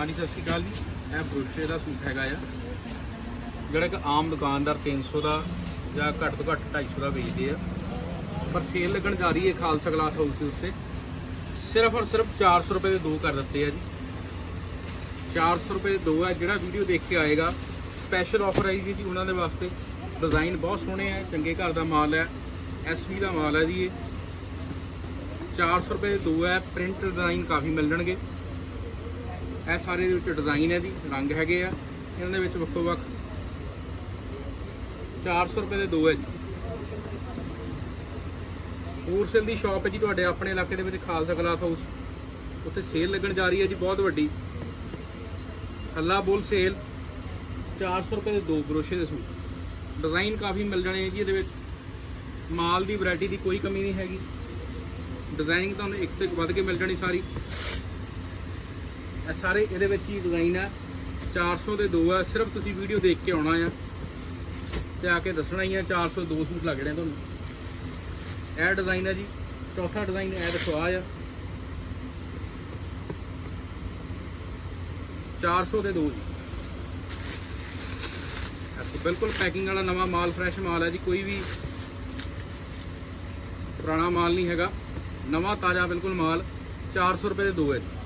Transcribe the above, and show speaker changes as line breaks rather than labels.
ਹਾਂਜੀ, ਸਤਿ ਸ਼੍ਰੀ ਅਕਾਲ ਜੀ। ਇਹ ਬਰੋਸ਼ੇ ਦਾ ਸੂਟ ਹੈਗਾ ਆ। ਜਿਹੜਾ ਕਿ ਆਮ ਦੁਕਾਨਦਾਰ 300 ਦਾ ਜਾਂ ਘੱਟ ਤੋਂ ਘੱਟ 250 ਦਾ ਵੇਚਦੇ ਆ। ਪਰ ਸੇਲ ਲੱਗਣ ਜਾ ਰਹੀ ਹੈ ਖਾਲਸਾ ਗਲਾਸ ਹਾਊਸ ਦੇ ਉੱਤੇ। ਸਿਰਫ ਔਰ ਸਿਰਫ 400 ਰੁਪਏ ਦੇ ਦੋ ਕਰ ਦਿੱਤੇ ਆ ਜੀ। 400 ਰੁਪਏ ਦੇ ਦੋ ਹੈ ਜਿਹੜਾ ਵੀਡੀਓ ਦੇਖ ਕੇ ਆਏਗਾ ਸਪੈਸ਼ਲ ਆਫਰ ਆਈ ਜੀ ਉਹਨਾਂ ਦੇ ਵਾਸਤੇ। ਡਿਜ਼ਾਈਨ ਬਹੁਤ ਸੋਹਣੇ ਆ, ਚੰਗੇ ਘਰ ਦਾ ਮਾਲ ਹੈ ਐਸਵੀ ਦਾ ਮਾਲ ਹੈ ਜੀ ਇਹ। 400 ਰੁਪਏ ਦੇ ਦੋ ਹੈ ਪ੍ਰਿੰਟ ਡਿਜ਼ਾਈਨ ਕਾਫੀ ਮਿਲ ਜਾਣਗੇ ਇਹ ਸਾਰੇ ਦੇ ਵਿੱਚ ਡਿਜ਼ਾਈਨ ਹੈ ਜੀ, ਰੰਗ ਹੈਗੇ ਆ। ਇਹਨਾਂ ਦੇ ਵਿੱਚ ਵੱਖੋ ਵੱਖ 400 ਰੁਪਏ ਦੇ ਦੋ ਹੈ ਜੀ। ਹੋਲਸੇਲ ਦੀ ਸ਼ਾਪ ਹੈ ਜੀ ਤੁਹਾਡੇ ਆਪਣੇ ਇਲਾਕੇ ਦੇ ਵਿੱਚ ਖਾਲਸਾ ਕਲਾਥ ਹਾਊਸ ਉੱਥੇ ਸੇਲ ਲੱਗਣ ਜਾ ਰਹੀ ਹੈ ਜੀ, ਬਹੁਤ ਵੱਡੀ। ਹੱਲਾ ਬੋਲ ਸੇਲ 400 ਰੁਪਏ ਦੇ ਦੋ ਬਰੋਸ਼ੇ ਦੇ ਸੂਟ। ਡਿਜ਼ਾਈਨ ਕਾਫੀ ਮਿਲ ਜਾਣੇ ਹੈ ਜੀ ਇਹਦੇ ਵਿੱਚ। ਮਾਲ ਦੀ ਵੈਰਾਈਟੀ ਦੀ ਕੋਈ ਕਮੀ ਨਹੀਂ ਹੈਗੀ। ਡਿਜ਼ਾਈਨਿੰਗ ਤੁਹਾਨੂੰ ਇੱਕ ਤੋਂ ਇੱਕ ਵੱਧ ਕੇ ਮਿਲ ਜਾਣੀ ਸਾਰੀ। ਇਹ ਸਾਰੇ ਇਹਦੇ ਵਿੱਚ ਹੀ ਡਿਜ਼ਾਈਨ ਹੈ 400 ਦੇ ਦੋ ਆ। ਸਿਰਫ ਤੁਸੀਂ ਵੀਡੀਓ ਦੇਖ ਕੇ ਆਉਣਾ ਆ। ਤੇ ਆ ਕੇ ਦੱਸਣਾ ਹੀ ਆ 400 ਦੋ ਸੂਟ ਲੱਗ ਰਹੇ ਤੁਹਾਨੂੰ। ਇਹ ਡਿਜ਼ਾਈਨ ਹੈ ਜੀ। ਚੌਥਾ ਡਿਜ਼ਾਈਨ ਇਹ ਦੇਖੋ, ਆ ਆ। 400 ਦੇ ਦੋ ਜੀ। ਇਹ ਬਿਲਕੁਲ ਪੈਕਿੰਗ ਵਾਲਾ ਨਵਾਂ ਮਾਲ ਫਰੈਸ਼ ਮਾਲ ਹੈ ਜੀ। ਕੋਈ ਵੀ ਪੁਰਾਣਾ ਮਾਲ ਨਹੀਂ ਹੈਗਾ। ਨਵਾਂ ਤਾਜ਼ਾ ਬਿਲਕੁਲ ਮਾਲ। 400 ਰੁਪਏ ਦੇ ਦੋ ਹੈ ਜੀ।